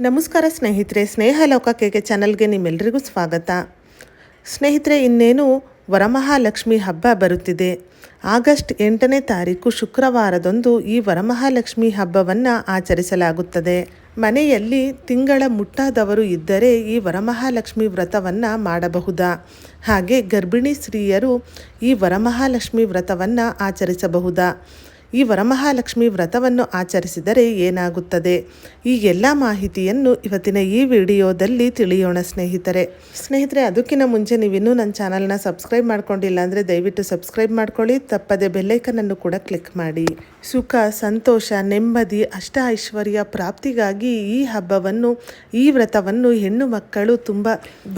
ನಮಸ್ಕಾರ ಸ್ನೇಹಿತರೆ ಸ್ನೇಹ ಲೋಕ ಕೇಕೆ ಚಾನಲ್ಗೆ ನಿಮ್ಮೆಲ್ಲರಿಗೂ ಸ್ವಾಗತ. ಸ್ನೇಹಿತರೆ, ಇನ್ನೇನು ವರಮಹಾಲಕ್ಷ್ಮಿ ಹಬ್ಬ ಬರುತ್ತಿದೆ. ಆಗಸ್ಟ್ ಎಂಟನೇ ತಾರೀಕು ಶುಕ್ರವಾರದಂದು ಈ ವರಮಹಾಲಕ್ಷ್ಮಿ ಹಬ್ಬವನ್ನು ಆಚರಿಸಲಾಗುತ್ತದೆ. ಮನೆಯಲ್ಲಿ ತಿಂಗಳ ಮುಟ್ಟಾದವರು ಇದ್ದರೆ ಈ ವರಮಹಾಲಕ್ಷ್ಮಿ ವ್ರತವನ್ನು ಮಾಡಬಹುದಾ? ಹಾಗೆ ಗರ್ಭಿಣಿ ಸ್ತ್ರೀಯರು ಈ ವರಮಹಾಲಕ್ಷ್ಮಿ ವ್ರತವನ್ನು ಆಚರಿಸಬಹುದಾ? ಈ ವರಮಹಾಲಕ್ಷ್ಮಿ ವ್ರತವನ್ನು ಆಚರಿಸಿದರೆ ಏನಾಗುತ್ತದೆ? ಈ ಎಲ್ಲ ಮಾಹಿತಿಯನ್ನು ಇವತ್ತಿನ ಈ ವಿಡಿಯೋದಲ್ಲಿ ತಿಳಿಯೋಣ ಸ್ನೇಹಿತರೆ. ಸ್ನೇಹಿತರೆ, ಅದಕ್ಕಿಂತ ಮುಂಚೆ ನೀವಿನ್ನೂ ನನ್ನ ಚಾನಲ್ನ ಸಬ್ಸ್ಕ್ರೈಬ್ ಮಾಡ್ಕೊಂಡಿಲ್ಲ ಅಂದರೆ ದಯವಿಟ್ಟು ಸಬ್ಸ್ಕ್ರೈಬ್ ಮಾಡ್ಕೊಳ್ಳಿ. ತಪ್ಪದೆ ಬೆಲ್ಲೈಕನನ್ನು ಕೂಡ ಕ್ಲಿಕ್ ಮಾಡಿ. ಸುಖ, ಸಂತೋಷ, ನೆಮ್ಮದಿ ಅಷ್ಟ ಐಶ್ವರ್ಯ ಪ್ರಾಪ್ತಿಗಾಗಿ ಈ ಹಬ್ಬವನ್ನು, ಈ ವ್ರತವನ್ನು ಹೆಣ್ಣು ಮಕ್ಕಳು ತುಂಬ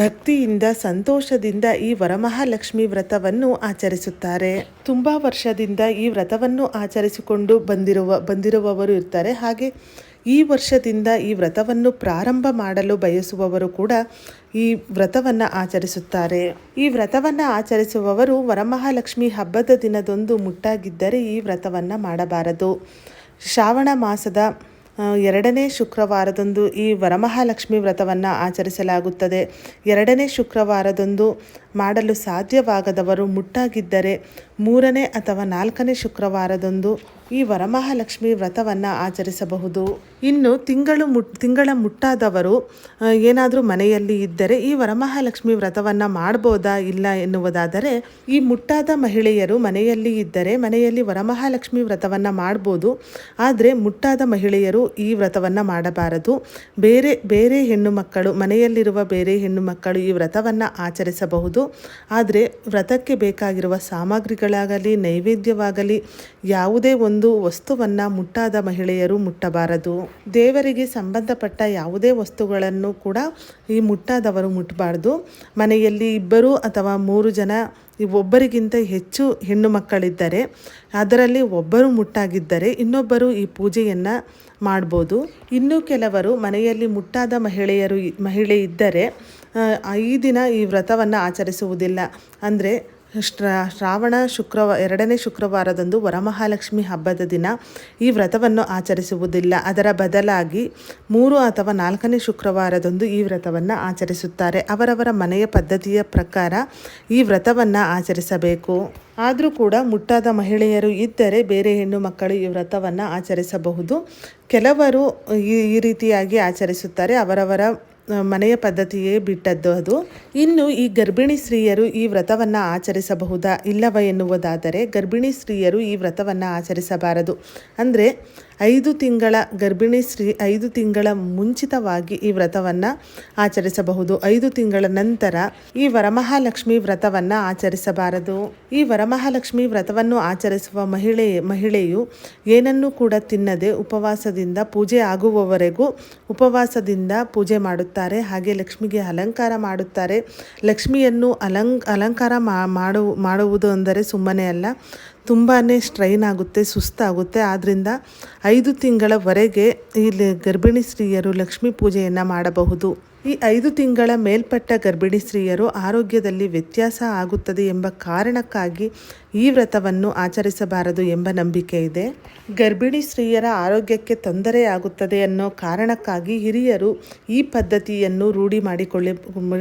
ಭಕ್ತಿಯಿಂದ, ಸಂತೋಷದಿಂದ ಈ ವರಮಹಾಲಕ್ಷ್ಮಿ ವ್ರತವನ್ನು ಆಚರಿಸುತ್ತಾರೆ. ತುಂಬ ವರ್ಷದಿಂದ ಈ ವ್ರತವನ್ನು ಆಚರಿಸಿಕೊಂಡು ಬಂದಿರುವ, ಬಂದಿರುವವರು ಇರ್ತಾರೆ. ಹಾಗೆ ಈ ವರ್ಷದಿಂದ ಈ ವ್ರತವನ್ನು ಪ್ರಾರಂಭ ಮಾಡಲು ಬಯಸುವವರು ಕೂಡ ಈ ವ್ರತವನ್ನು ಆಚರಿಸುತ್ತಾರೆ. ಈ ವ್ರತವನ್ನು ಆಚರಿಸುವವರು ವರಮಹಾಲಕ್ಷ್ಮಿ ಹಬ್ಬದ ದಿನದೊಂದು ಮುಟ್ಟಾಗಿದ್ದರೆ ಈ ವ್ರತವನ್ನು ಮಾಡಬಾರದು. ಶ್ರಾವಣ ಮಾಸದ ಎರಡನೇ ಶುಕ್ರವಾರದಂದು ಈ ವರಮಹಾಲಕ್ಷ್ಮಿ ವ್ರತವನ್ನು ಆಚರಿಸಲಾಗುತ್ತದೆ. ಎರಡನೇ ಶುಕ್ರವಾರದಂದು ಮಾಡಲು ಸಾಧ್ಯವಾಗದವರು ಮುಟ್ಟಾಗಿದ್ದರೆ ಮೂರನೇ ಅಥವಾ ನಾಲ್ಕನೇ ಶುಕ್ರವಾರದಂದು ಈ ವರಮಹಾಲಕ್ಷ್ಮಿ ವ್ರತವನ್ನು ಆಚರಿಸಬಹುದು. ಇನ್ನು ತಿಂಗಳು ಮುಟ್ ತಿಂಗಳ ಮುಟ್ಟಾದವರು ಏನಾದರೂ ಮನೆಯಲ್ಲಿ ಇದ್ದರೆ ಈ ವರಮಹಾಲಕ್ಷ್ಮಿ ವ್ರತವನ್ನು ಮಾಡ್ಬೋದಾ ಇಲ್ಲ ಎನ್ನುವುದಾದರೆ, ಈ ಮುಟ್ಟಾದ ಮಹಿಳೆಯರು ಮನೆಯಲ್ಲಿ ಇದ್ದರೆ ಮನೆಯಲ್ಲಿ ವರಮಹಾಲಕ್ಷ್ಮಿ ವ್ರತವನ್ನು ಮಾಡ್ಬೋದು. ಆದರೆ ಮುಟ್ಟಾದ ಮಹಿಳೆಯರು ಈ ವ್ರತವನ್ನು ಮಾಡಬಾರದು. ಬೇರೆ ಬೇರೆ ಹೆಣ್ಣು ಮಕ್ಕಳು ಮನೆಯಲ್ಲಿರುವ ಬೇರೆ ಹೆಣ್ಣು ಮಕ್ಕಳು ಈ ವ್ರತವನ್ನು ಆಚರಿಸಬಹುದು. ಆದರೆ ವ್ರತಕ್ಕೆ ಬೇಕಾಗಿರುವ ಸಾಮಗ್ರಿಗಳಾಗಲಿ, ನೈವೇದ್ಯವಾಗಲಿ, ಯಾವುದೇ ಒಂದು ವಸ್ತುವನ್ನು ಮುಟ್ಟಾದ ಮಹಿಳೆಯರು ಮುಟ್ಟಬಾರದು. ದೇವರಿಗೆ ಸಂಬಂಧಪಟ್ಟ ಯಾವುದೇ ವಸ್ತುಗಳನ್ನು ಕೂಡ ಈ ಮುಟ್ಟಾದವರು ಮುಟ್ಟಬಾರ್ದು ಮನೆಯಲ್ಲಿ ಇಬ್ಬರು ಅಥವಾ ಮೂರು ಜನ ಒಬ್ಬರಿಗಿಂತ ಹೆಚ್ಚು ಹೆಣ್ಣು ಮಕ್ಕಳಿದ್ದರೆ ಅದರಲ್ಲಿ ಒಬ್ಬರು ಮುಟ್ಟಾಗಿದ್ದರೆ ಇನ್ನೊಬ್ಬರು ಈ ಪೂಜೆಯನ್ನು ಮಾಡ್ಬೋದು. ಇನ್ನು ಕೆಲವರು ಮನೆಯಲ್ಲಿ ಮುಟ್ಟಾದ ಮಹಿಳೆಯರು ಮಹಿಳೆ ಇದ್ದರೆ ಈ ದಿನ ಈ ವ್ರತವನ್ನು ಆಚರಿಸುವುದಿಲ್ಲ. ಅಂದರೆ ಶ್ರಾ, ಶ್ರಾವಣ ಶುಕ್ರವಾರ ಎರಡನೇ ಶುಕ್ರವಾರದಂದು ವರಮಹಾಲಕ್ಷ್ಮಿ ಹಬ್ಬದ ದಿನ ಈ ವ್ರತವನ್ನು ಆಚರಿಸುವುದಿಲ್ಲ. ಅದರ ಬದಲಾಗಿ ಮೂರು ಅಥವಾ ನಾಲ್ಕನೇ ಶುಕ್ರವಾರದಂದು ಈ ವ್ರತವನ್ನು ಆಚರಿಸುತ್ತಾರೆ. ಅವರವರ ಮನೆಯ ಪದ್ಧತಿಯ ಪ್ರಕಾರ ಈ ವ್ರತವನ್ನು ಆಚರಿಸಬೇಕು. ಆದರೂ ಕೂಡ ಮುಟ್ಟಾದ ಮಹಿಳೆಯರು ಇದ್ದರೆ ಬೇರೆ ಹೆಣ್ಣು ಮಕ್ಕಳು ಈ ವ್ರತವನ್ನು ಆಚರಿಸಬಹುದು. ಕೆಲವರು ಈ ಈ ರೀತಿಯಾಗಿ ಆಚರಿಸುತ್ತಾರೆ. ಅವರವರ ಮನೆಯ ಪದ್ಧತಿಯೇ ಬಿಟ್ಟದ್ದು ಅದು. ಇನ್ನು ಈ ಗರ್ಭಿಣಿ ಸ್ತ್ರೀಯರು ಈ ವ್ರತವನ್ನು ಆಚರಿಸಬಹುದಾ? ಇಲ್ಲವ ಎನ್ನುವುದಾದರೆ ಗರ್ಭಿಣಿ ಸ್ತ್ರೀಯರು ಈ ವ್ರತವನ್ನು ಆಚರಿಸಬಾರದು. ಅಂದರೆ ಐದು ತಿಂಗಳ ಗರ್ಭಿಣಿ ಸ್ತ್ರೀ, ಐದು ತಿಂಗಳ ಮುಂಚಿತವಾಗಿ ಈ ವ್ರತವನ್ನು ಆಚರಿಸಬಹುದು. ಐದು ತಿಂಗಳ ನಂತರ ಈ ವರಮಹಾಲಕ್ಷ್ಮಿ ವ್ರತವನ್ನು ಆಚರಿಸಬಾರದು. ಈ ವರಮಹಾಲಕ್ಷ್ಮಿ ವ್ರತವನ್ನು ಆಚರಿಸುವ ಮಹಿಳೆ, ಮಹಿಳೆಯು ಏನನ್ನೂ ಕೂಡ ತಿನ್ನದೆ ಉಪವಾಸದಿಂದ ಪೂಜೆ ಆಗುವವರೆಗೂ ಉಪವಾಸದಿಂದ ಪೂಜೆ ಮಾಡುತ್ತಾರೆ ಹಾಗೆ ಲಕ್ಷ್ಮಿಗೆ ಅಲಂಕಾರ ಮಾಡುತ್ತಾರೆ. ಲಕ್ಷ್ಮಿಯನ್ನು ಅಲಂ, ಅಲಂಕಾರ ಮಾಡು, ಮಾಡುವುದು ಅಂದರೆ ಸುಮ್ಮನೆ ಅಲ್ಲ ತುಂಬಾ ಸ್ಟ್ರೈನ್ ಆಗುತ್ತೆ, ಸುಸ್ತಾಗುತ್ತೆ. ಆದ್ದರಿಂದ ಐದು ತಿಂಗಳವರೆಗೆ ಇಲ್ಲಿ ಗರ್ಭಿಣಿ ಸ್ತ್ರೀಯರು ಲಕ್ಷ್ಮೀ ಪೂಜೆಯನ್ನು ಮಾಡಬಹುದು. ಈ ಐದು ತಿಂಗಳ ಮೇಲ್ಪಟ್ಟ ಗರ್ಭಿಣಿ ಸ್ತ್ರೀಯರು ಆರೋಗ್ಯದಲ್ಲಿ ವ್ಯತ್ಯಾಸ ಆಗುತ್ತದೆ ಎಂಬ ಕಾರಣಕ್ಕಾಗಿ ಈ ವ್ರತವನ್ನು ಆಚರಿಸಬಾರದು ಎಂಬ ನಂಬಿಕೆ ಇದೆ. ಗರ್ಭಿಣಿ ಸ್ತ್ರೀಯರ ಆರೋಗ್ಯಕ್ಕೆ ತೊಂದರೆ ಆಗುತ್ತದೆ ಅನ್ನೋ ಕಾರಣಕ್ಕಾಗಿ ಹಿರಿಯರು ಈ ಪದ್ಧತಿಯನ್ನು ರೂಢಿ ಮಾಡಿಕೊಳ್ಳಿ,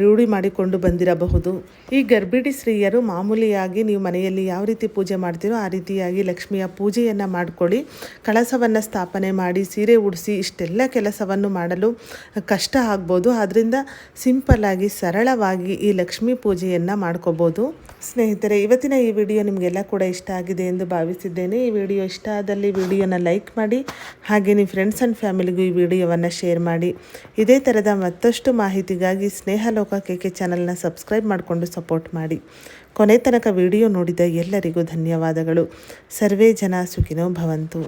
ರೂಢಿ ಮಾಡಿಕೊಂಡು ಬಂದಿರಬಹುದು. ಈ ಗರ್ಭಿಣಿ ಸ್ತ್ರೀಯರು ಮಾಮೂಲಿಯಾಗಿ ನೀವು ಮನೆಯಲ್ಲಿ ಯಾವ ರೀತಿ ಪೂಜೆ ಮಾಡ್ತೀರೋ ಆ ರೀತಿಯಾಗಿ ಲಕ್ಷ್ಮಿಯ ಪೂಜೆಯನ್ನು ಮಾಡಿಕೊಳ್ಳಿ. ಕಳಸವನ್ನು ಸ್ಥಾಪನೆ ಮಾಡಿ, ಸೀರೆ ಉಡಿಸಿ, ಇಷ್ಟೆಲ್ಲ ಕೆಲಸವನ್ನು ಮಾಡಲು ಕಷ್ಟ ಆಗ್ಬೋದು. ಆದ್ದರಿಂದ ಸಿಂಪಲ್ ಆಗಿ ಸರಳವಾಗಿ ಈ ಲಕ್ಷ್ಮೀ ಪೂಜೆಯನ್ನು ಮಾಡ್ಕೋಬೋದು. ಸ್ನೇಹಿತರೆ, ಇವತ್ತಿನ ಈ ವಿಡಿಯೋ ನಿಮಗೆಲ್ಲ ಕೂಡ ಇಷ್ಟ ಆಗಿದೆ ಎಂದು ಭಾವಿಸಿದ್ದೇನೆ. ಈ ವಿಡಿಯೋ ಇಷ್ಟ ಆದಲ್ಲಿ ವಿಡಿಯೋನ ಲೈಕ್ ಮಾಡಿ, ಹಾಗೆ ನಿಮ್ಮ ಫ್ರೆಂಡ್ಸ್ ಆ್ಯಂಡ್ ಫ್ಯಾಮಿಲಿಗೂ ಈ ವಿಡಿಯೋವನ್ನು ಶೇರ್ ಮಾಡಿ. ಇದೇ ಥರದ ಮತ್ತಷ್ಟು ಮಾಹಿತಿಗಾಗಿ ಸ್ನೇಹಲೋಕ ಕೆ ಚಾನಲ್ನ ಸಬ್ಸ್ಕ್ರೈಬ್ ಮಾಡಿಕೊಂಡು ಸಪೋರ್ಟ್ ಮಾಡಿ. ಕೊನೆ ತನಕ ವಿಡಿಯೋ ನೋಡಿದ ಎಲ್ಲರಿಗೂ ಧನ್ಯವಾದಗಳು. ಸರ್ವೇ ಜನ ಸುಖಿನೋ ಭವಂತು.